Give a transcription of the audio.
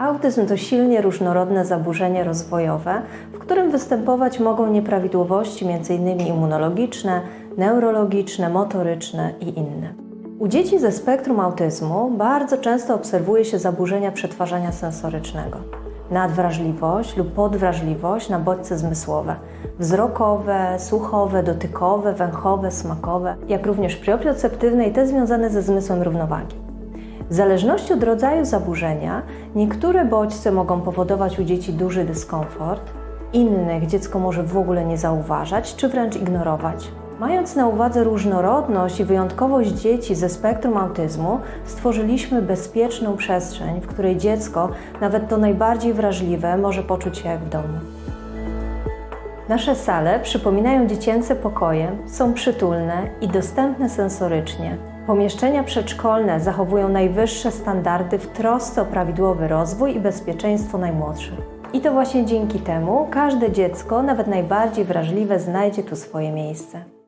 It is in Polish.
Autyzm to silnie różnorodne zaburzenie rozwojowe, w którym występować mogą nieprawidłowości m.in. immunologiczne, neurologiczne, motoryczne i inne. U dzieci ze spektrum autyzmu bardzo często obserwuje się zaburzenia przetwarzania sensorycznego, nadwrażliwość lub podwrażliwość na bodźce zmysłowe, wzrokowe, słuchowe, dotykowe, węchowe, smakowe, jak również proprioceptywne i te związane ze zmysłem równowagi. W zależności od rodzaju zaburzenia, niektóre bodźce mogą powodować u dzieci duży dyskomfort, innych dziecko może w ogóle nie zauważać czy wręcz ignorować. Mając na uwadze różnorodność i wyjątkowość dzieci ze spektrum autyzmu, stworzyliśmy bezpieczną przestrzeń, w której dziecko, nawet to najbardziej wrażliwe, może poczuć się jak w domu. Nasze sale przypominają dziecięce pokoje, są przytulne i dostępne sensorycznie. Pomieszczenia przedszkolne zachowują najwyższe standardy w trosce o prawidłowy rozwój i bezpieczeństwo najmłodszych. I to właśnie dzięki temu każde dziecko, nawet najbardziej wrażliwe, znajdzie tu swoje miejsce.